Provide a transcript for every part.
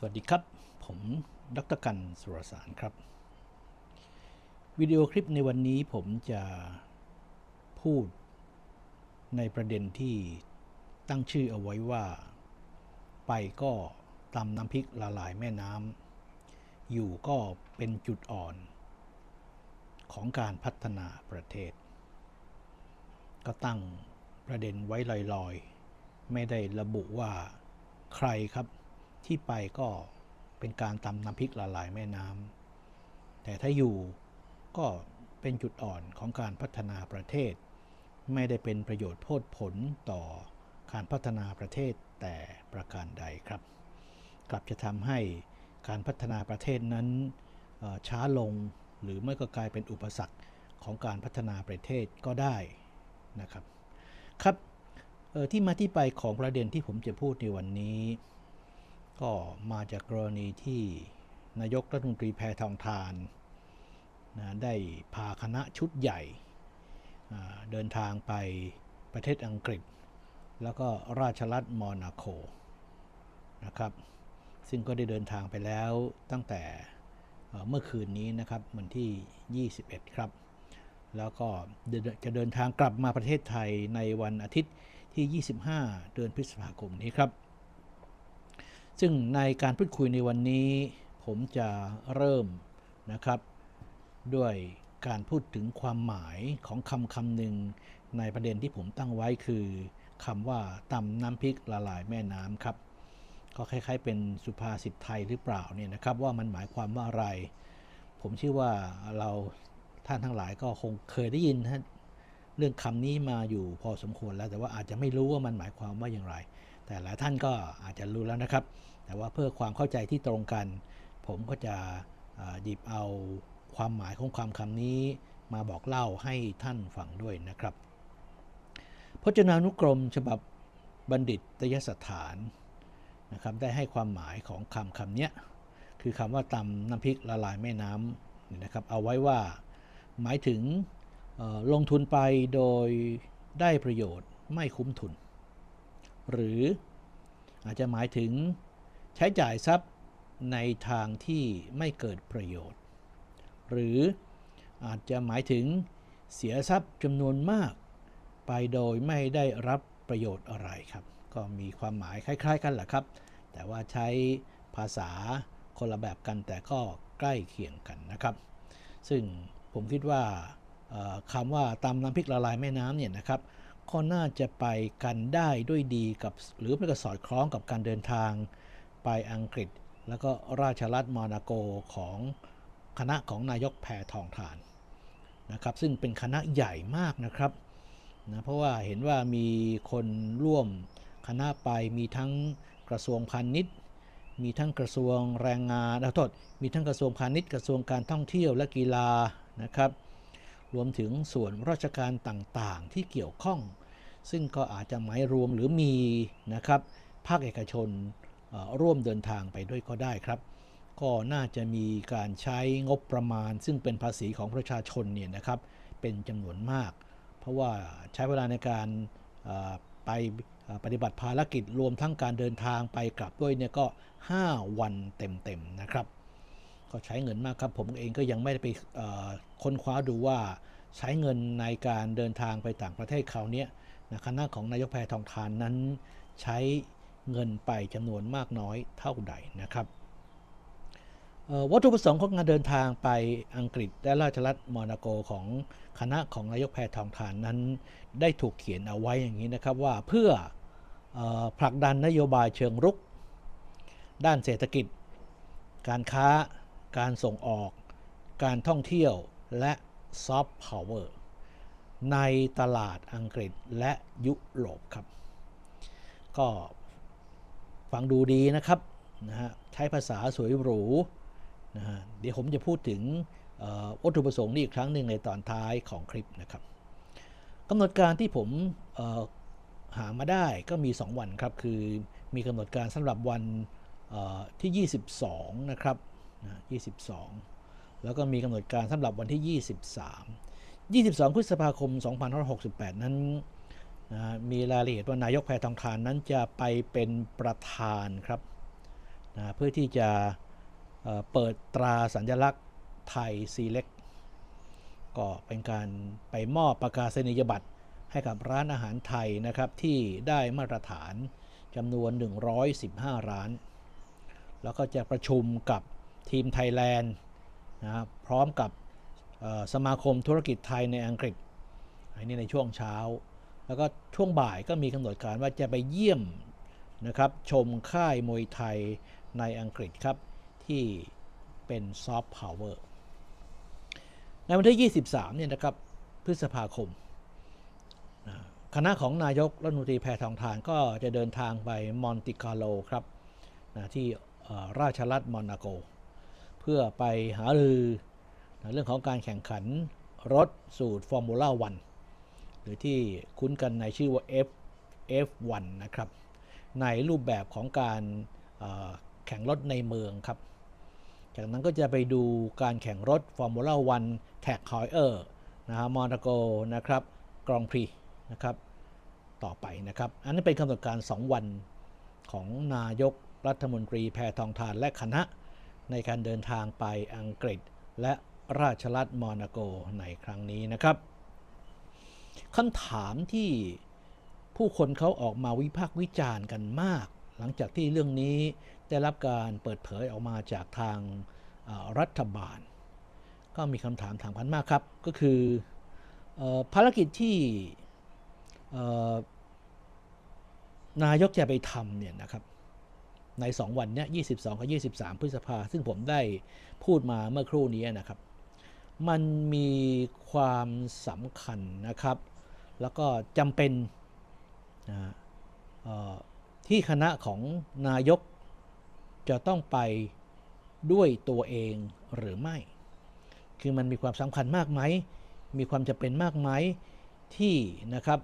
สวัสดีครับ ผมดรกันสุรสารครับ วิดีโอคลิปในวันนี้ผมจะพูดในประเด็นที่ตั้งชื่อเอาไว้ว่า ไปก็ตำน้ำพริกละลายแม่น้ำอยู่ก็เป็นจุดอ่อน ของการพัฒนาประเทศ ก็ตั้งประเด็นไว้ลอยๆ ไม่ได้ระบุว่าใครครับ ที่ไปก็เป็นการตำน้ำพริกละลายแม่น้ำแต่ถ้าอยู่ก็เป็นจุดอ่อนของการพัฒนาประเทศ ไม่ได้เป็นประโยชน์โพดผลต่อการพัฒนาประเทศแต่ประการใดครับ กลับจะทำให้การพัฒนาประเทศนั้นช้าลงหรือไม่ก็กลายเป็นอุปสรรคของการพัฒนาประเทศก็ได้นะครับ ครับที่มาที่ไปของประเด็นที่ผมจะพูดในวันนี้ ก็มาจากกรณีที่นายกรัฐมนตรีแพทองทานนะได้พาคณะชุดใหญ่เดินทางไปประเทศอังกฤษ แล้วก็ราชรัฐมอนาโกนะครับ ซึ่งก็ได้เดินทางไปแล้วตั้งแต่เมื่อคืนนี้นะครับวันที่ 21 ครับ แล้วก็จะเดินทางกลับมาประเทศไทยในวันอาทิตย์ที่ 25 เดือนพฤษภาคมนี้ครับ ซึ่งในการพูดคุยในวันนี้ ผมจะเริ่มนะครับ ด้วยการพูดถึงความหมายของคำคำหนึ่งในประเด็นที่ผมตั้งไว้คือคำว่าตำน้ำพริกละลายแม่น้ำครับ ก็คล้ายๆ เป็นสุภาษิตไทยหรือเปล่าเนี่ยนะครับ ว่ามันหมายความว่าอะไร ผมเชื่อว่าเราท่านทั้งหลายก็คงเคยได้ยินเรื่องคำนี้มาอยู่พอสมควรแล้ว แต่ว่าอาจจะไม่รู้ว่ามันหมายความว่าอย่างไร แต่หลายท่านก็อาจจะรู้แล้วนะครับ แต่ว่าเพื่อความเข้าใจที่ตรงกัน ผมก็จะหยิบเอาความหมายของความคำนี้มาบอกเล่าให้ท่านฟังด้วยนะครับ พจนานุกรมฉบับบัณฑิตยสถานนะครับได้ให้ความหมายของคำคำนี้คือคำว่าตำน้ำพริกละลายแม่น้ำนี่นะครับเอาไว้ว่าหมายถึงลงทุนไปโดยได้ประโยชน์ไม่คุ้มทุน หรืออาจจะหมายถึงใช้จ่ายทรัพย์ในทางที่ไม่เกิดประโยชน์ หรืออาจจะหมายถึงเสียทรัพย์จำนวนมาก ไปโดยไม่ได้รับประโยชน์อะไรครับ ก็มีความหมายคล้าย ๆ กันแหละครับ แต่ว่าใช้ภาษาคนละแบบกันแต่ก็ใกล้เคียงกันนะครับ ซึ่งผมคิดว่าคำว่าตำน้ำพริกละลายแม่น้ำเนี่ยนะครับ ก็น่าจะไปกันได้ด้วยดีกับ หรือไม่ก็สอดคล้องกับการเดินทางไปอังกฤษ แล้วก็ราชรัฐมอนาโกของคณะของนายกแพทองทานนะครับ ซึ่งเป็นคณะใหญ่มากนะครับนะเพราะว่าเห็นว่ามีคนร่วมคณะไปมีทั้งกระทรวงพาณิชย์ มีทั้งกระทรวงแรงงานขอโทษมีทั้งกระทรวงพาณิชย์กระทรวงการท่องเที่ยวและกีฬานะครับ รวมถึงส่วนราชการต่างๆ ที่เกี่ยวข้อง ซึ่งก็อาจจะหมายรวมหรือมีนะครับภาคเอกชนร่วมเดินทางไปด้วยก็ได้ครับ ก็น่าจะมีการใช้งบประมาณ ซึ่งเป็นภาษีของประชาชนเนี่ยนะครับเป็นจำนวนมาก เพราะว่าใช้เวลาในการไปปฏิบัติภารกิจรวมทั้งการเดินทางไปกลับด้วยเนี่ยก็ 5 วันเต็มๆนะครับ ก็ใช้เงินมากครับ ผมเองก็ยังไม่ได้ไปค้นคว้าดูว่าใช้เงินในการเดินทางไปต่างประเทศคราวนี้นะคณะของนายกแพทองทานนั้น ใช้เงินไปจำนวนมากน้อยเท่าใดนะครับวัตถุประสงค์ของการเดินทางไปอังกฤษและราชรัฐมอนาโกของคณะของนายกแพทองทานนั้น ได้ถูกเขียนเอาไว้อย่างนี้นะครับว่าเพื่ออผลักดันนโยบายเชิงรุก ด้านเศรษฐกิจ การค้า การส่งออก การท่องเที่ยวและซอฟต์พาวเวอร์ในตลาดอังกฤษและยุโรปครับ ก็ฟังดูดีนะครับนะฮะใช้ภาษาสวยหรูนะฮะเดี๋ยวผมจะพูดถึงวัตถุประสงค์นี้อีกครั้งหนึ่งในตอนท้ายของคลิปนะครับกำหนดการที่ผมหามาได้ก็มี 2 วันครับ คือมีกำหนดการสำหรับวันเอ่อที่ 22 นะครับ นะ22 แล้วก็มีกำหนดการสำหรับวันที่ 23 22 พฤษภาคม 2568 นั้นนะมีรายละเอียดว่านายกแพทองทานนั้นจะไปเป็นประธานครับนะเพื่อที่จะเเปิดตราสัญลักษณ์ไทยซีเล็กก็เป็นการไปมอบประกาศนียบัตรให้กับร้านอาหารไทยนะครับที่ได้มาตรฐานจำนวน 115 ร้าน แล้วก็จะประชุมกับ ทีมไทยแลนด์นะครับพร้อมกับสมาคมธุรกิจไทยในอังกฤษอันนี้ในช่วงเช้า แล้วก็ช่วงบ่ายก็มีกำหนดการว่าจะไปเยี่ยมนะครับชมค่ายมวยไทยในอังกฤษครับ ที่เป็นซอฟต์พาวเวอร์ในวันที่ 23 เนี่ยนะครับพฤษภาคม คณะของนายกรัฐมนตรีแพทองทานก็จะเดินทางไปมอนติคาร์โลครับที่ราชรัฐมอนนาโก เพื่อไปหารือเรื่องของการแข่งขันรถสูตรฟอร์มูล่าวันหรือที่คุ้นกันในชื่อว่า F F1 นะครับ ในรูปแบบของการแข่งรถในเมืองครับ จากนั้นก็จะไปดูการแข่งรถฟอร์มูล่าวันแท็กฮอยเออร์นะฮะมอนโกนะครับกรองพรีนะครับต่อไปนะครับ อันนี้เป็นกำหนดการ 2 วันของนายกรัฐมนตรีแพทองทานและคณะ ในการเดินทางไปอังกฤษ และราชรัฐมอนโกในครั้งนี้นะครับคำถามที่ผู้คนเขาออกมาวิพากษ์วิจารณ์กันมาก หลังจากที่เรื่องนี้ได้รับการเปิดเผยออกมาจากทางรัฐบาล ก็มีคำถามถามกันมากครับ ก็คืออภารกิจที่นายกจะไปทำเนี่ยนะครับ ใน 2 วันเนี้ย22 กับ 23 พฤษภา ซึ่งผมได้พูดมาเมื่อครู่นี้นะครับ มันมีความสำคัญนะครับ แล้วก็จำเป็นนะที่คณะของนายกจะต้องไปด้วยตัวเองหรือไม่ คือมันมีความสำคัญมากไหม มีความจำเป็นมากไหมที่นะครับ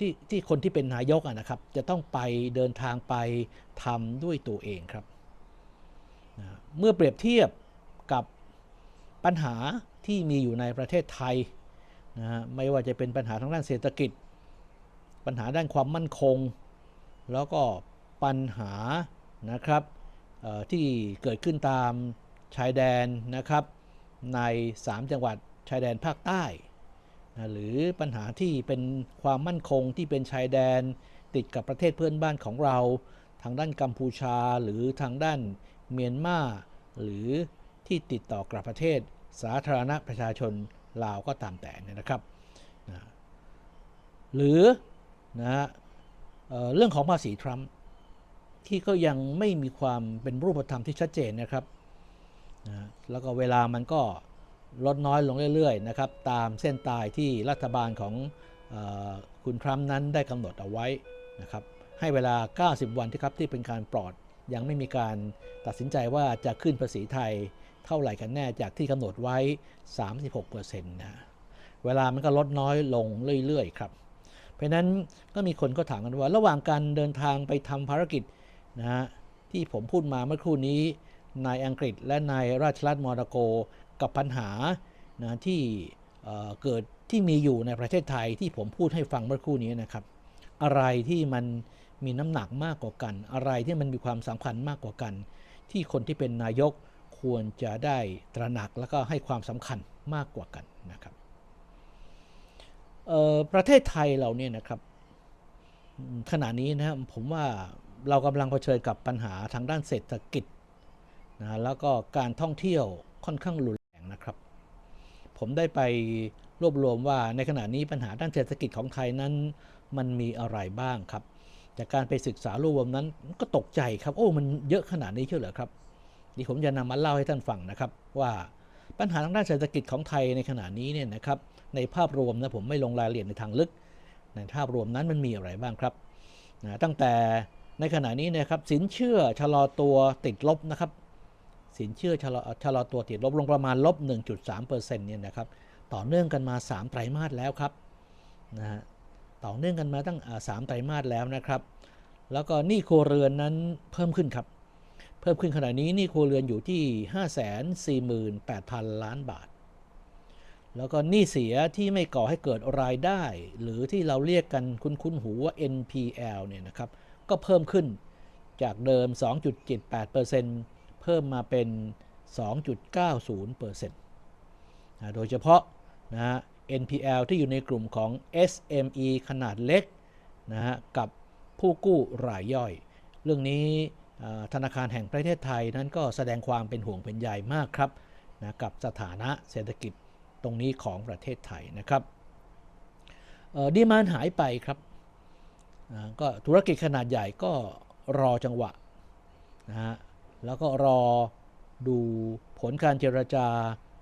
ที่ที่คนที่เป็นนายกะนะครับ จะต้องไปเดินทางไปทำด้วยตัวเองครับนะเมื่อเปรียบเทียบกับปัญหาที่มีอยู่ในประเทศไทยนะฮะไม่ว่าจะเป็นปัญหาทางด้านเศรษฐกิจ ปัญหาด้านความมั่นคง แล้วก็ปัญหานะครับที่เกิดขึ้นตามชายแดนนะครับใน 3 จังหวัดชายแดนภาคใต้ หรือปัญหาที่เป็นความมั่นคงที่เป็นชายแดน ติดกับประเทศเพื่อนบ้านของเรา ทางด้านกัมพูชาหรือทางด้านเมียนมาหรือที่ติดต่อกับประเทศสาธารณประชาชนลาวก็ตามแต่เนี่ยนะครับนะหรือนะเอเรื่องของภาษีทรัมป์ที่ก็ยังไม่มีความเป็นรูปธรรมที่ชัดเจนนะครับนะแล้วก็เวลามันก็ ลดน้อยลงเรื่อยๆนะครับตามเส้นตายที่รัฐบาลของออคุณทรัมป์นั้นได้กำหนดเอาไว้นะครับให้เวลา 90 วันที่ครับที่เป็นการปลอดยังไม่มีการตัดสินใจว่าจะขึ้นภาษีไทยเท่าไหร่กันแน่จากที่กำหนดไว้ 36%นะเวลามันก็ลดน้อยลงเรื่อยๆครับ เพราะนั้นก็มีคนก็ถามกันว่า ระหว่างการเดินทางไปทำภารกิจนะฮะที่ผมพูดมาเมื่อครู่นี้ในอังกฤษและในราชรัฐมอนาโก กับปัญหานะที่เกิดที่มีอยู่ในประเทศไทยที่ผมพูดให้ฟังเมื่อครู่นี้นะครับ อะไรที่มันมีน้ำหนักมากกว่ากัน อะไรที่มันมีความสำคัญมากกว่ากัน ที่คนที่เป็นนายกควรจะได้ตระหนักแล้วก็ให้ความสำคัญมากกว่ากันนะครับประเทศไทยเราเนี่ยนะครับขณะนี้นะครับผมว่าเรากำลังเผชิญกับปัญหาทางด้านเศรษฐกิจนะแล้วก็การท่องเที่ยวค่อนข้างรุน ผมได้ไปรวบรวมว่าในขณะนี้ปัญหาด้านเศรษฐกิจของไทยนั้น มันมีอะไรบ้างครับ จากการไปศึกษารวบรวมนั้นก็ตกใจครับ โอ้ มันเยอะขนาดนี้เชียวเหรอครับนี่ผมจะนำมาเล่าให้ท่านฟังนะครับว่าปัญหาทางด้านเศรษฐกิจของไทยในขณะนี้เนี่ยนะครับในภาพรวมนะผมไม่ลงรายละเอียดในทางลึก ในภาพรวมนั้นมันมีอะไรบ้างครับนะตั้งแต่ในขณะนี้นะครับสินเชื่อชะลอตัวติดลบนะครับ สินเชื่อชะลอชะลอตัวติดลบลงประมาณลบ 1.3%เนี่ยนะครับต่อเนื่องกันมา 3 ไตรมาสแล้วครับนะฮะต่อเนื่องกันมาตั้งสามไตรมาสแล้วนะครับ แล้วก็หนี้ครัวเรือนนั้นเพิ่มขึ้นครับ เพิ่มขึ้นขณะนี้หนี้ครัวเรือนอยู่ที่ 548,000 ล้านบาท แล้วก็หนี้เสียที่ไม่ก่อให้เกิดรายได้ หรือที่เราเรียกกันคุ้นๆหูว่า NPL เนี่ยนะครับ ก็เพิ่มขึ้นจากเดิม 2.78% เพิ่มมาเป็น 2.90%นะโดยเฉพาะนะฮะ NPL ที่อยู่ในกลุ่มของ SME ขนาดเล็กนะฮะกับผู้กู้รายย่อย เรื่องนี้ธนาคารแห่งประเทศไทยนั้นก็แสดงความเป็นห่วงเป็นใยมากครับนะกับสถานะเศรษฐกิจตรงนี้ของประเทศไทยนะครับดีมานหายไปครับนะก็ธุรกิจขนาดใหญ่ก็รอจังหวะนะฮะ แล้วก็รอดูผลการเจรจา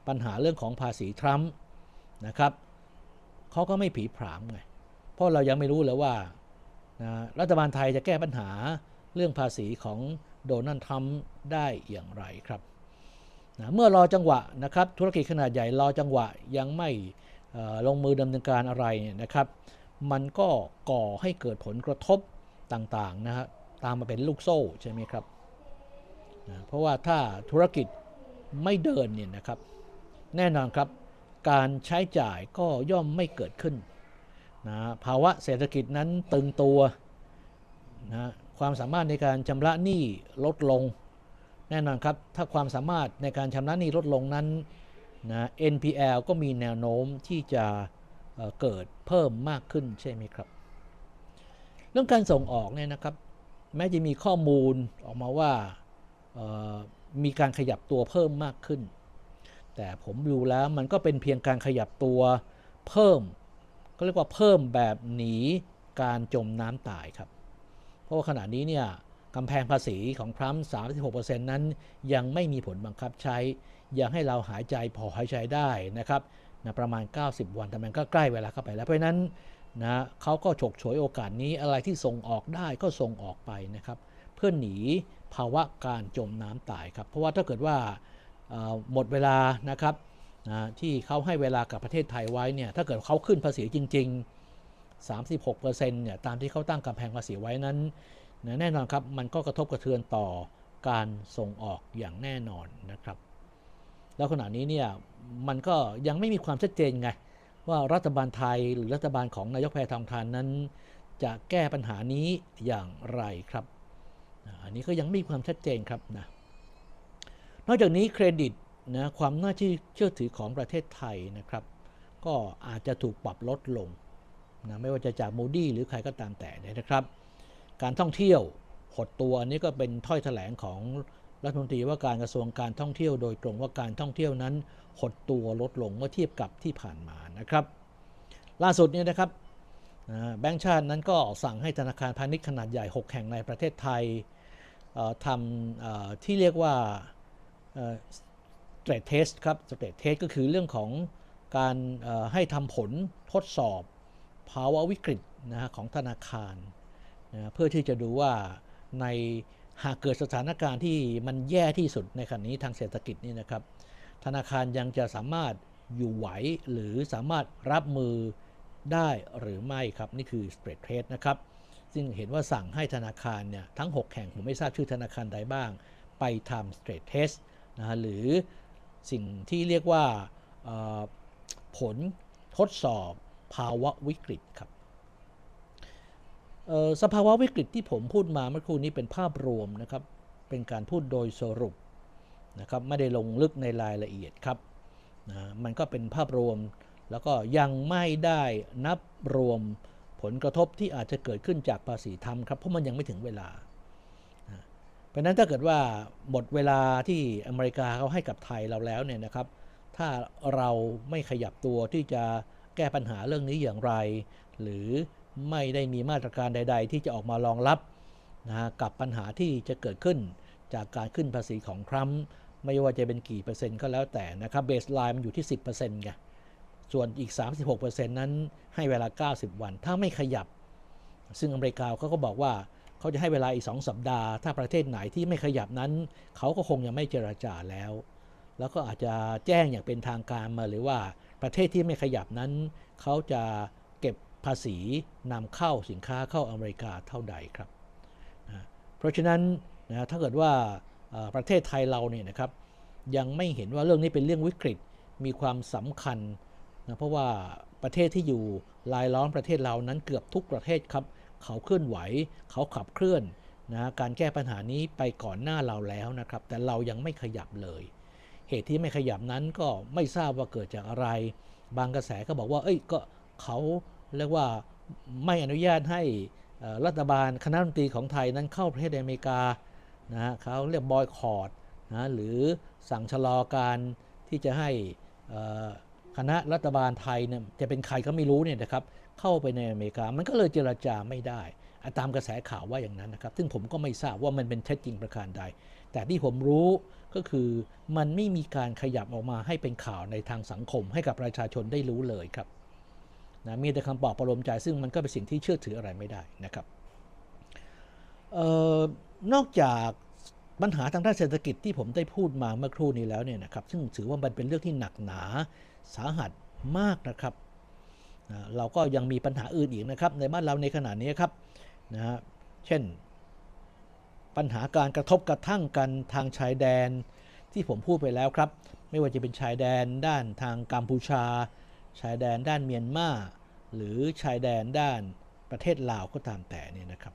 ปัญหาเรื่องของภาษีทรัมป์นะครับเขาก็ไม่ผีผามไง เพราะเรายังไม่รู้เลยว่านะรัฐบาลไทยจะแก้ปัญหาเรื่องภาษีของโดนัลด์ทรัมป์ได้อย่างไรครับนะเมื่อรอจังหวะนะครับธุรกิจขนาดใหญ่รอจังหวะยังไม่ลงมือดำเนินการอะไรเนี่ยนะครับ มันก็ก่อให้เกิดผลกระทบต่างๆนะฮะตามมาเป็นลูกโซ่ใช่ไหมครับ นะเพราะว่าถ้าธุรกิจไม่เดินเนี่ยนะครับ แน่นอนครับการใช้จ่ายก็ย่อมไม่เกิดขึ้นนะภาวะเศรษฐกิจนั้นตึงตัวนะความสามารถในการชำระหนี้ลดลง แน่นอนครับ ถ้าความสามารถในการชำระหนี้ลดลงนั้นนะ NPL ก็มีแนวโน้มที่จะเเกิดเพิ่มมากขึ้นใช่ไหมครับ เรื่องการส่งออกเนี่ยนะครับ แม้จะมีข้อมูลออกมาว่า มีการขยับตัวเพิ่มมากขึ้น แต่ผมดูแล้วมันก็เป็นเพียงการขยับตัวเพิ่ม ก็เรียกว่าเพิ่มแบบหนีการจมน้ำตายครับ เพราะว่าขณะนี้เนี่ยกำแพงภาษีของทรัมป์36%นั้น ยังไม่มีผลบังคับใช้ ยังให้เราหายใจพอหายใจได้นะครับนะประมาณ 90 วันแต่มันก็ใกล้เวลาเข้าไปแล้ว เพราะฉะนั้นนะเขาก็ฉกฉวยโอกาสนี้อะไรที่ส่งออกได้ก็ส่งออกไปนะครับ เพื่อหนี ภาวะการจมน้ำตายครับ เพราะว่าถ้าเกิดว่าหมดเวลานะครับที่เขาให้เวลากับประเทศไทยไว้เนี่ยถ้าเกิดเขาขึ้นภาษีจริง ๆ 36%เนี่ยตามที่เขาตั้งกำแพงภาษีไว้นั้นแน่นอนครับมันก็กระทบกระเทือนต่อการส่งออกอย่างแน่นอนนะครับ แล้วขณะนี้เนี่ยมันก็ยังไม่มีความชัดเจนไง ว่ารัฐบาลไทยหรือรัฐบาลของนายกแพทองทานนั้น จะแก้ปัญหานี้อย่างไรครับ อันนี้ก็ยังไม่มีความชัดเจนครับนะนอกจากนี้เครดิตนะความน่าเชื่อถือของประเทศไทยนะครับ ก็อาจจะถูกปรับลดลงนะไม่ว่าจะจากมูดี้หรือใครก็ตามแต่นะครับ การท่องเที่ยวหดตัวอันนี้ก็เป็นถ้อยแถลงของรัฐมนตรีว่าการกระทรวงการท่องเที่ยวโดยตรงว่าการท่องเที่ยวนั้นหดตัวลดลงเมื่อเทียบกับที่ผ่านมานะครับ ล่าสุดเนี่ยนะครับแบงก์ชาตินั้นก็สั่งให้ธนาคารพาณิชย์ขนาดใหญ่ 6 แห่งในประเทศไทย ทำที่เรียกว่าสเตรทเทสครับสเตรทเทสก็คือเรื่องของการให้ทำผลทดสอบภาวะวิกฤตนะฮะของธนาคารนะเพื่อที่จะดูว่าในหากเกิดสถานการณ์ที่มันแย่ที่สุดในขณะนี้ทางเศรษฐกิจนี่นะครับ ธนาคารยังจะสามารถอยู่ไหวหรือสามารถรับมือได้หรือไม่ครับ นี่คือ spread trade นะครับ ซึ่งเห็นว่าสั่งให้ธนาคารเนี่ยทั้ง 6 แห่งผมไม่ทราบชื่อธนาคารใดบ้าง ไปทำ spread test นะฮะหรือสิ่งที่เรียกว่าผลทดสอบภาวะวิกฤตครับสภาวะวิกฤตที่ผมพูดมาเมื่อครู่นี้เป็นภาพรวมนะครับ เป็นการพูดโดยสรุปนะครับไม่ได้ลงลึกในรายละเอียดครับนะมันก็เป็นภาพรวมแล้วก็ยังไม่ได้นับรวม ผลกระทบที่อาจจะเกิดขึ้นจากภาษีทำครับเพราะมันยังไม่ถึงเวลา เพราะฉะนั้นถ้าเกิดว่าหมดเวลาที่อเมริกาเขาให้กับไทยเราแล้วเนี่ยนะครับ ถ้าเราไม่ขยับตัวที่จะแก้ปัญหาเรื่องนี้อย่างไร หรือไม่ได้มีมาตรการใด ๆ ที่จะออกมารองรับนะฮะกับปัญหาที่จะเกิดขึ้นจากการขึ้นภาษีของทรัมป์ไม่ว่าจะเป็นกี่เปอร์เซ็นต์ก็แล้วแต่นะครับเบสไลน์มันอยู่ที่ 10%ไง ส่วนอีก 36%นั้นให้เวลา 90 วัน ถ้าไม่ขยับ ซึ่งอเมริกาเขาก็บอกว่าเขาจะให้เวลาอีก 2 สัปดาห์ ถ้าประเทศไหนที่ไม่ขยับนั้น เขาก็คงยังไม่เจรจาแล้ว แล้วก็อาจจะแจ้งอย่างเป็นทางการมาหรือว่าประเทศที่ไม่ขยับนั้น เขาจะเก็บภาษีนำเข้าสินค้าเข้าอเมริกาเท่าใดครับเพราะฉะนั้นนะถ้าเกิดว่าประเทศไทยเราเนี่ยนะครับยังไม่เห็นว่าเรื่องนี้เป็นเรื่องวิกฤตมีความสำคัญ นะเพราะว่าประเทศที่อยู่รายล้อมประเทศเรานั้นเกือบทุกประเทศครับ เขาเคลื่อนไหว เขาขับเคลื่อนนะการแก้ปัญหานี้ไปก่อนหน้าเราแล้วนะครับ แต่เรายังไม่ขยับเลย เหตุที่ไม่ขยับนั้นก็ไม่ทราบว่าเกิดจากอะไร บางกระแสก็บอกว่า เอ้ยก็เขาเรียกว่าไม่อนุญาตให้รัฐบาลคณะรัฐมนตรีของไทยนั้นเข้าประเทศอเมริกานะฮะเขาเรียกบอยคอรดนะหรือสั่งชะลอการที่จะให้อ่อ คณะรัฐบาลไทยเนี่ยจะเป็นใครก็ไม่รู้เนี่ยนะครับเข้าไปในอเมริกา มันก็เลยเจรจาไม่ได้ ตามกระแสข่าวว่าอย่างนั้นนะครับ ซึ่งผมก็ไม่ทราบว่ามันเป็นเท็จจริงประการใด แต่ที่ผมรู้ก็คือมันไม่มีการขยับออกมาให้เป็นข่าวในทางสังคม ให้กับประชาชนได้รู้เลยครับนะมีแต่คำปลอบประโลมใจซึ่งมันก็เป็นสิ่งที่เชื่อถืออะไรไม่ได้นะครับออนอกจากปัญหาทางด้านเศรษฐกิจที่ผมได้พูดมาเมื่อครู่นี้แล้วเนี่ยนะครับซึ่งถือว่ามันเป็นเรื่องที่หนักหนา สาหัสมากนะครับนะเราก็ยังมีปัญหาอื่นอีกนะครับ ในบ้านเราในขณะนี้ครับนะฮะเช่น ปัญหาการกระทบกระทั่งกันทางชายแดนที่ผมพูดไปแล้วครับ ไม่ว่าจะเป็นชายแดนด้านทางกัมพูชา ชายแดนด้านเมียนมาหรือชายแดนด้านประเทศลาวก็ตามแต่เนี่ยนะครับ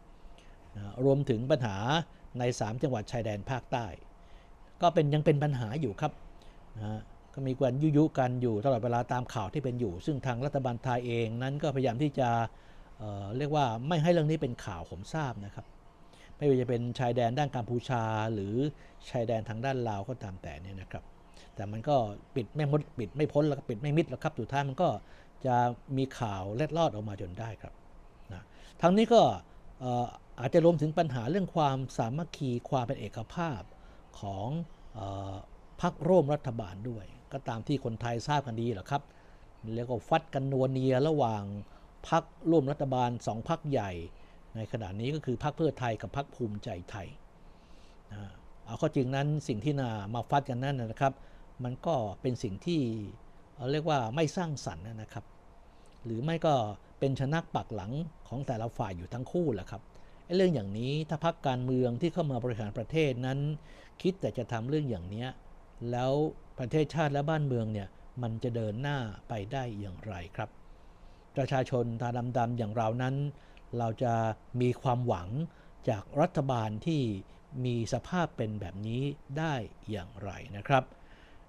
นะรวมถึงปัญหาใน 3 จังหวัดชายแดนภาคใต้ ก็เป็นยังเป็นปัญหาอยู่ครับนะ ก็มีการยุยุกันอยู่ตลอดเวลาตามข่าวที่เป็นอยู่ ซึ่งทางรัฐบาลไทยเองนั้นก็พยายามที่จะเเรียกว่าไม่ให้เรื่องนี้เป็นข่าวผมทราบนะครับ ไม่ว่าจะเป็นชายแดนด้านกัมพูชา หรือชายแดนทางด้านลาวก็ตามแต่เนี่ยนะครับ แต่มันก็ปิดไม่มดปิดไม่พ้นแล้วก็ปิดไม่มิดแล้วครับสุดท้ายมันก็จะมีข่าวเล็ดลอดออกมาจนได้ครับนะทั้งนี้ก็อาจจะรวมถึงปัญหาเรื่องความสามัคคีความเป็นเอกภาพของออพรรคร่วมรัฐบาลด้วย ก็ตามที่คนไทยทราบกันดีแหละครับเรียกว่าฟัดกันนัวเนียระหว่างพรรคร่วมรัฐบาลสองพรรคใหญ่ ในขณะนี้ก็คือพรรคเพื่อไทยกับพรรคภูมิใจไทยเอาข้อจริงนั้นสิ่งที่นามาฟัดกันนั่นนะครับ มันก็เป็นสิ่งที่เอ่อเรียกว่าไม่สร้างสรรค์นะครับ หรือไม่ก็เป็นชนักปักหลังของแต่ละฝ่ายอยู่ทั้งคู่แหละครับเรื่องอย่างนี้ถ้าพรรคการเมืองที่เข้ามาบริหารประเทศนั้น คิดแต่จะทำเรื่องอย่างเนี้ย แล้วประเทศชาติและบ้านเมืองเนี่ยมันจะเดินหน้าไปได้อย่างไรครับ ประชาชนตาดำๆอย่างเรานั้น เราจะมีความหวังจากรัฐบาลที่มีสภาพเป็นแบบนี้ได้อย่างไรนะครับ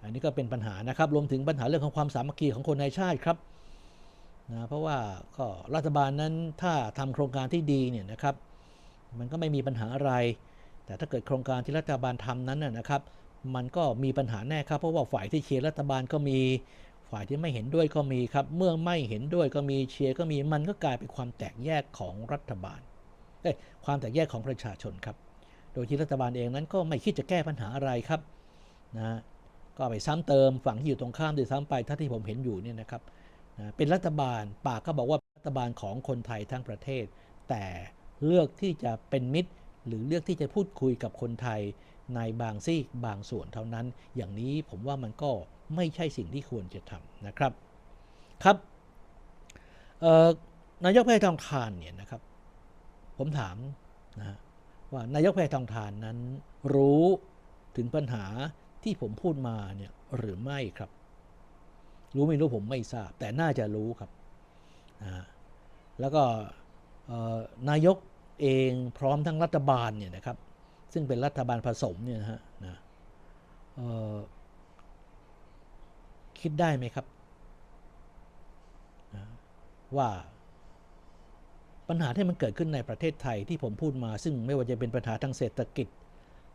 อันนี้ก็เป็นปัญหานะครับรวมถึงปัญหาเรื่องของความสามัคคีของคนในชาติครับนะเพราะว่าก็รัฐบาลนั้นถ้าทำโครงการที่ดีเนี่ยนะครับ มันก็ไม่มีปัญหาอะไร แต่ถ้าเกิดโครงการที่รัฐบาลทำนั้นนะนะครับ มันก็มีปัญหาแน่ครับ เพราะว่าฝ่ายที่เชียร์รัฐบาลก็มี ฝ่ายที่ไม่เห็นด้วยก็มีครับ เมื่อไม่เห็นด้วยก็มีเชียร์ก็มี มันก็กลายเป็นความแตกแยกของรัฐบาลเอ้ยความแตกแยกของประชาชนครับ โดยที่รัฐบาลเองนั้นก็ไม่คิดจะแก้ปัญหาอะไรครับนะก็ไปซ้ำเติมฝั่งที่อยู่ตรงข้ามด้วยซ้ำไปถ้าที่ผมเห็นอยู่เนี่ยนะครับนะเป็นรัฐบาลปากก็บอกว่ารัฐบาลของคนไทยทั้งประเทศ แต่เลือกที่จะเป็นมิตร หรือเลือกที่จะพูดคุยกับคนไทย ในบางซีกบางส่วนเท่านั้น อย่างนี้ผมว่ามันก็ไม่ใช่สิ่งที่ควรจะทำนะครับครับนายกแพทย์ทองทานเนี่ยนะครับ ผมถามนะว่านายกแพทย์ทองทานนั้น รู้ถึงปัญหาที่ผมพูดมาเนี่ยหรือไม่ครับ รู้ไม่รู้ผมไม่ทราบ แต่น่าจะรู้ครับนะแล้วก็นายกเองพร้อมทั้งรัฐบาลเนี่ยนะครับ ซึ่งเป็นรัฐบาลผสมเนี่ยนะฮะนะคิดได้ไหมครับนะว่าปัญหาที่มันเกิดขึ้นในประเทศไทยที่ผมพูดมา ซึ่งไม่ว่าจะเป็นปัญหาทางเศรษฐกิจ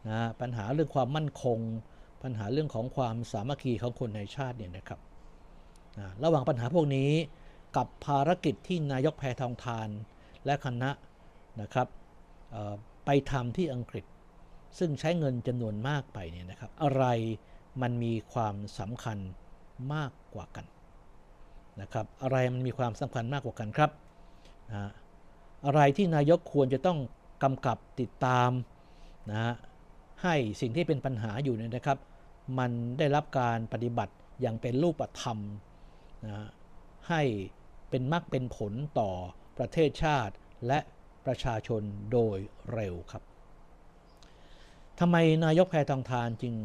นะปัญหาเรื่องความมั่นคง ปัญหาเรื่องของความสามัคคีของคนในชาติเนี่ยนะครับนะระหว่างปัญหาพวกนี้กับภารกิจที่นายกแพทองทานและคณะนะครับไปทำที่อังกฤษ ซึ่งใช้เงินจำนวนมากไปเนี่ยนะครับ อะไรมันมีความสำคัญมากกว่ากันนะครับ อะไรมันมีความสำคัญมากกว่ากันครับนะอะไรที่นายกควรจะต้องกำกับติดตามนะฮะให้สิ่งที่เป็นปัญหาอยู่เนี่ยนะครับ มันได้รับการปฏิบัติอย่างเป็นรูปธรรมนะฮะให้เป็นมรรคเป็นผลต่อประเทศชาติและประชาชนโดยเร็วครับ ทำไมนายกแพทองทานจึง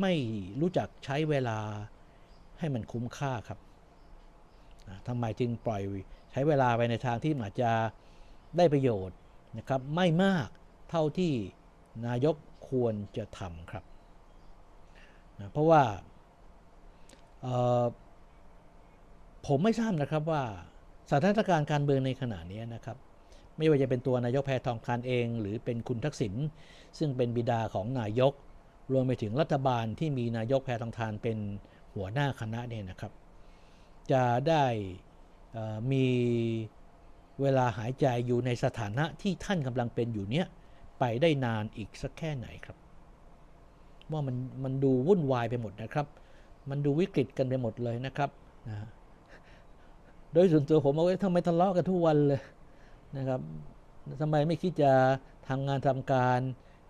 ไม่รู้จักใช้เวลาให้มันคุ้มค่าครับทำไมจึงปล่อยใช้เวลาไปในทางที่อาจจะได้ประโยชน์นะครับไม่มากเท่าที่นายกควรจะทำครับนะเพราะว่าผมไม่ทราบนะครับว่าสถานการณ์การเมืองในขณะนี้นะครับ ไม่ว่าจะเป็นตัวนายกแพทองทานเอง หรือเป็นคุณทักษิณซึ่งเป็นบิดาของนายก รวมไปถึงรัฐบาลที่มีนายกแพทองทานเป็นหัวหน้าคณะเนี่ยนะครับ จะได้มีเวลาหายใจอยู่ในสถานะที่ท่านกำลังเป็นอยู่เนี้ยไปได้นานอีกสักแค่ไหนครับ ว่ามันมันดูวุ่นวายไปหมดนะครับ มันดูวิกฤตกันไปหมดเลยนะครับนะโดยส่วนตัวผมเอาไว้ทำไมทะเลาะกันทุกวันเลย นะครับทำไมไม่คิดจะทำงานทำการ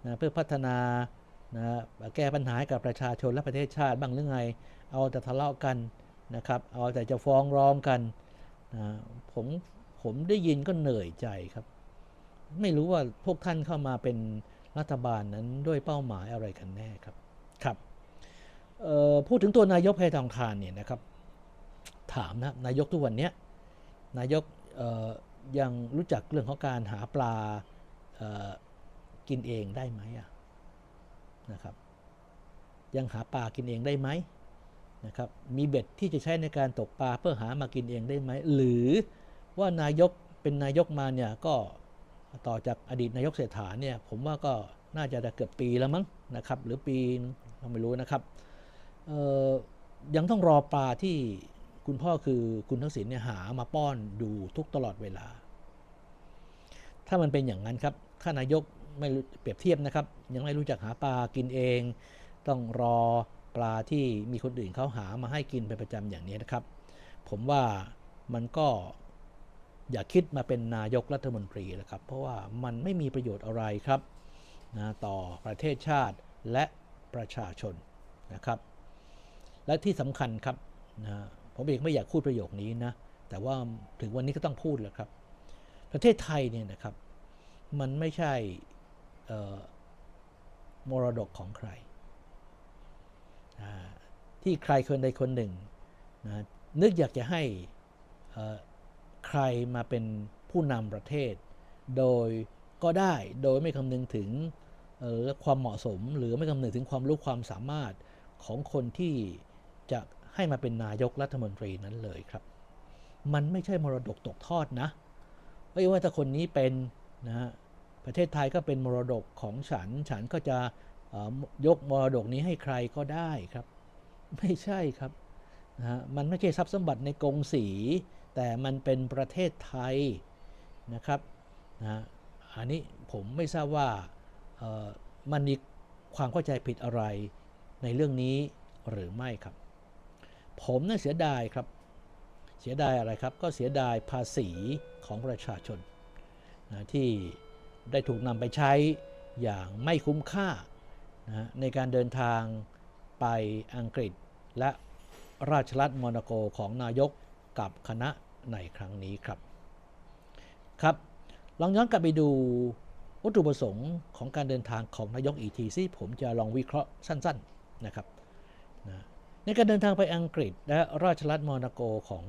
นะเพื่อพัฒนานะแก้ปัญหาให้กับประชาชนและประเทศชาติบ้างหรือไง เอาแต่ทะเลาะกันนะครับ เอาแต่จะฟ้องร้องกันนะผมผมได้ยินก็เหนื่อยใจครับ ไม่รู้ว่าพวกท่านเข้ามาเป็นรัฐบาลนั้นด้วยเป้าหมายอะไรกันแน่ครับครับพูดถึงตัวนายกแพทองทานเนี่ยนะครับ ถามนะนายกทุกวันนี้นายกอ ยังรู้จักเรื่องของการหาปลากินเองได้ไหมอะนะครับ ยังหาปลากินเองได้ไหมนะครับ มีเบ็ดที่จะใช้ในการตกปลาเพื่อหามากินเองได้ไหม หรือว่านายกเป็นนายกมาเนี่ยก็ต่อจากอดีตนายกเศรษฐาเนี่ยผมว่าก็น่าจะเกือบปีแล้วมั้งนะครับ หรือปีเราไม่รู้นะครับยังต้องรอปลาที่คุณพ่อคือคุณทักษิณเนี่ยหามาป้อนดูทุกตลอดเวลา ถ้ามันเป็นอย่างนั้นครับถ้านายกไม่เปรียบเทียบนะครับ ยังไม่รู้จักหาปลากินเอง ต้องรอปลาที่มีคนอื่นเขาหามาให้กินเป็นประจำอย่างนี้นะครับ ผมว่ามันก็อย่าคิดมาเป็นนายกรัฐมนตรีแล้วครับ เพราะว่ามันไม่มีประโยชน์อะไรครับนะต่อประเทศชาติและประชาชนนะครับ และที่สำคัญครับนะผมเองไม่อยากพูดประโยคนี้นะแต่ว่าถึงวันนี้ก็ต้องพูดแล้วครับ ประเทศไทยเนี่ยนะครับ มันไม่ใช่มรดกของใคร ที่ใครคนใดคนหนึ่งนะนึกอยากจะให้ใครมาเป็นผู้นำประเทศ โดยก็ได้โดยไม่คำนึงถึงความเหมาะสม หรือไม่คำนึงถึงความรู้ความสามารถของคนที่จะให้มาเป็นนายกรัฐมนตรีนั้นเลยครับ มันไม่ใช่มรดกตกทอดนะ ไม่ว่าถ้าคนนี้เป็นนะฮะประเทศไทยก็เป็นมรดกของฉัน ฉันก็จะยกมรดกนี้ให้ใครก็ได้ครับ ไม่ใช่ครับนะฮะมันไม่ใช่ทรัพย์สมบัติในกงสี แต่มันเป็นประเทศไทยนะครับนะฮะอันนี้ผมไม่ทราบว่ามันมีความเข้าใจผิดอะไรในเรื่องนี้หรือไม่ครับ ผมน่าเสียดายครับ เสียดายอะไรครับ ก็เสียดายภาษีของประชาชนนะที่ได้ถูกนำไปใช้อย่างไม่คุ้มค่านะในการเดินทางไปอังกฤษและราชรัฐโมนาโกของนายกกับคณะในครั้งนี้ครับ ครับ ลองย้อนกลับไปดูวัตถุประสงค์ของการเดินทางของนายกอีกทีซิผมจะลองวิเคราะห์สั้น ๆนะครับนะ ในการเดินทางไปอังกฤษและราชรัฐโมนาโกของ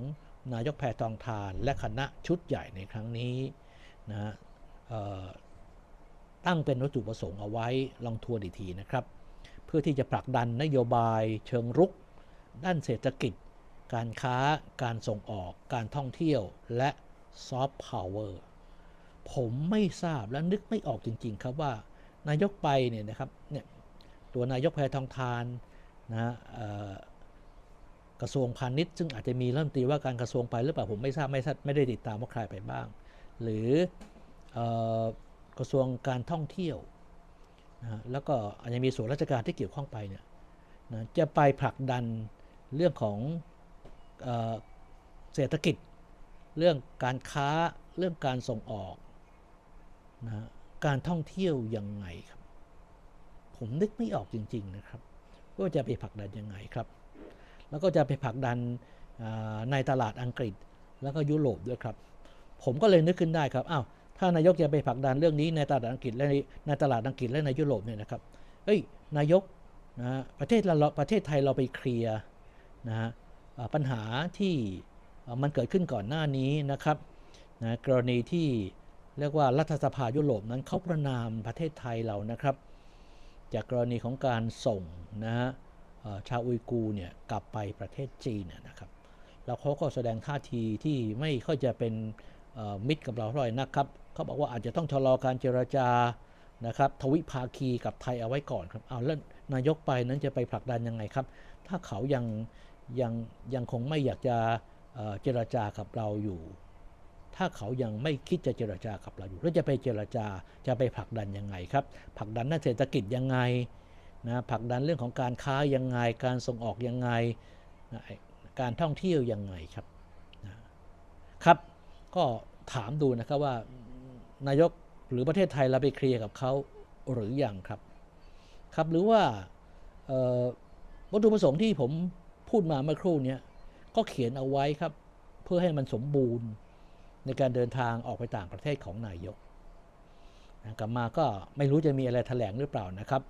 นายกแพทองทานและคณะชุดใหญ่ในครั้งนี้นะตั้งเป็นวัตถุประสงค์เอาไว้ลองทัวนอีทีนะครับ เพื่อที่จะผลักดันนโยบายเชิงรุก ด้านเศรษฐกิจ การค้าการส่งออก การท่องเที่ยวและซอฟต์พาวเวอร์ผมไม่ทราบและนึกไม่ออกจริง ๆ ครับว่านายกไปเนี่ยนะครับเนี่ยตัวนายกแพทองทานนะ กระทรวงพาณิชย์ซึ่งอาจจะมีรัฐมนตรีว่าการกระทรวงไปหรือเปล่าผมไม่ทราบไม่ทราบไม่ได้ติดตามว่าใครไปบ้าง หรือกระทรวงการท่องเที่ยวนะฮะแล้วก็อาจจะมีส่วนราชการที่เกี่ยวข้องไปเนี่ยนะจะไปผลักดันเรื่องของเออเศรษฐกิจ เรื่องการค้าเรื่องการส่งออกนะการท่องเที่ยวยังไงครับ ผมนึกไม่ออกจริง ๆนะครับ ว่าจะไปผลักดันยังไงครับ แล้วก็จะไปผลักดันในตลาดอังกฤษ แล้วก็ยุโรปด้วยครับ ผมก็เลยนึกขึ้นได้ครับอ้าวถ้านายกจะไปผลักดันเรื่องนี้ในตลาดอังกฤษและในในตลาดอังกฤษและในยุโรปเนี่ยนะครับเอ้ยนายกนะฮะประเทศเราประเทศไทยเราไปเคลียร์นะฮะปัญหาที่มันเกิดขึ้นก่อนหน้านี้นะครับนะกรณีที่เรียกว่ารัฐสภายุโรปนั้นเขาประนามประเทศไทยเรานะครับ จากกรณีของการส่งนะฮะ ชาวอุยกูเนี่ยกลับไปประเทศจีนนะครับแล้วเขาก็แสดงท่าทีที่ไม่ค่อยจะเป็นมิตรกับเราเท่าไหร่นะครับเขาบอกว่าอาจจะต้องชะลอการเจรจานะครับทวิภาคีกับไทยเอาไว้ก่อนครับเอาแล้วนายกไปนั้นจะไปผลักดันยังไงครับ ถ้าเขายังยังยังคงไม่อยากจะเอ่อเจรจากับเราอยู่ ถ้าเขายังไม่คิดจะเจรจากับเราอยู่ แล้วจะไปเจรจาจะไปผลักดันยังไงครับผลักดันด้านเศรษฐกิจยังไง นะผลักดันเรื่องของการค้ายังไง การส่งออกยังไงนะการท่องเที่ยวยังไงครับนะครับ ก็ถามดูนะครับว่านายกหรือประเทศไทยเราไปเคลียร์กับเขาหรืออยังครับครับหรือว่าวัตถุประสงค์ที่ผมพูดมาเมื่อครู่นี้ก็เขียนเอาไว้ครับ เพื่อให้มันสมบูรณ์ในการเดินทางออกไปต่างประเทศของนายกกลับมาก็ไม่รู้จะมีอะไรแถลงหรือเปล่านะครับ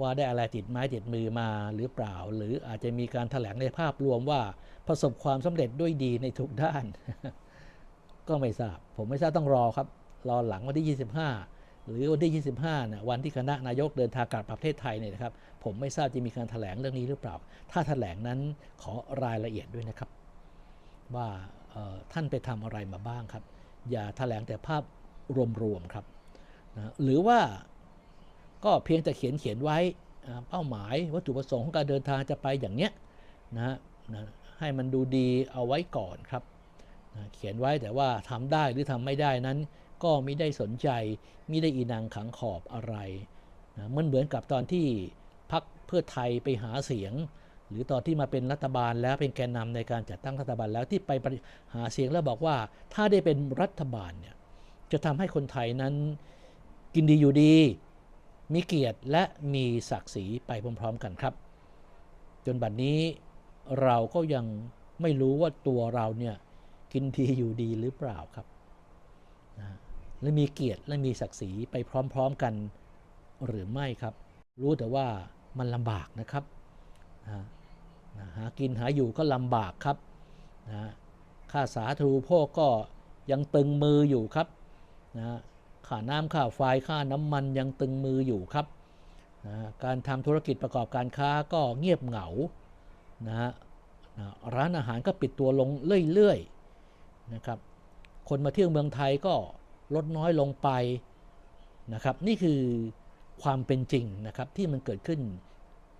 ว่าได้อะไรติดไม้ติดมือมาหรือเปล่า หรืออาจจะมีการแถลงในภาพรวมว่าประสบความสำเร็จด้วยดีในทุกด้าน ก็ไม่ทราบ ผมไม่ทราบต้องรอครับ รอหลังวันที่ 25 หรือวันที่ 25นะวันที่คณะนายกเดินทางกลับประเทศไทยเนี่ยนะครับ ผมไม่ทราบจะมีการแถลงเรื่องนี้หรือเปล่า ถ้าแถลงนั้นขอรายละเอียดด้วยนะครับ ว่าท่านไปทำอะไรมาบ้างครับ อย่าแถลงแต่ภาพรวมๆครับนะหรือว่า ก็เพียงแต่เขียนเขียนไว้เป้าหมายวัตถุประสงค์ของการเดินทางจะไปอย่างเนี้ยนะนะให้มันดูดีเอาไว้ก่อนครับนะเขียนไว้แต่ว่าทำได้หรือทำไม่ได้นั้น ก็ไม่ได้สนใจไม่ได้อีนังขังขอบอะไรนะมันเหมือนกับตอนที่พักเพื่อไทยไปหาเสียง หรือตอนที่มาเป็นรัฐบาลแล้วเป็นแกนนำในการจัดตั้งรัฐบาลแล้วที่ไปปหาเสียงแล้วบอกว่า ถ้าได้เป็นรัฐบาลเนี่ยจะทำให้คนไทยนั้นกินดีอยู่ดี มีเกียรติและมีศักดิ์ศรีไปพร้อมๆกันครับ จนบัดนี้เราก็ยังไม่รู้ว่าตัวเราเนี่ยกินดีอยู่ดีหรือเปล่าครับนะและมีเกียรติและมีศักดิ์ศรีไปพร้อมๆกันหรือไม่ครับ รู้แต่ว่ามันลำบากนะครับนะนะหากินหาอยู่ก็ลำบากครับนะค่าสาธารณูปโภคก็ยังตึงมืออยู่ครับนะ ค่าน้ำค่าไฟค่าน้ำมันยังตึงมืออยู่ครับนะการทำธุรกิจประกอบการค้าก็เงียบเหงานะฮะนะร้านอาหารก็ปิดตัวลงเรื่อยๆนะครับ คนมาเที่ยวเมืองไทยก็ลดน้อยลงไปนะครับ นี่คือความเป็นจริงนะครับที่มันเกิดขึ้น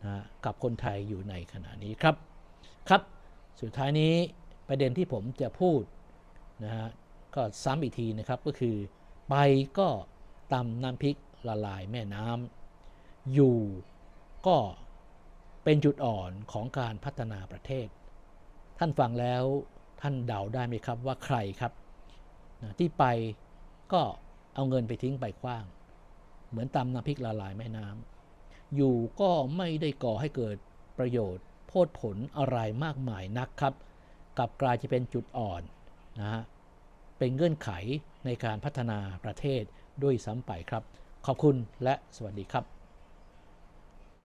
นะกับคนไทยอยู่ในขณะนี้ครับ ครับ สุดท้ายนี้ประเด็นที่ผมจะพูดนะฮะก็ซ้ำอีกทีนะครับก็คือ ไปก็ตำน้ำพริกละลายแม่น้ำอยู่ก็เป็นจุดอ่อนของการพัฒนาประเทศ ท่านฟังแล้วท่านเดาได้ไหมครับว่าใครครับนะที่ไปก็เอาเงินไปทิ้งไปกว้าง เหมือนตำน้ำพริกละลายแม่น้ำอยู่ก็ไม่ได้ก่อให้เกิดประโยชน์โพดผลอะไรมากมายนักครับ กลับกลายจะเป็นจุดอ่อนนะฮะเป็นเงื่อนไข ในการพัฒนาประเทศด้วยซ้ำไปครับ ขอบคุณและสวัสดีครับ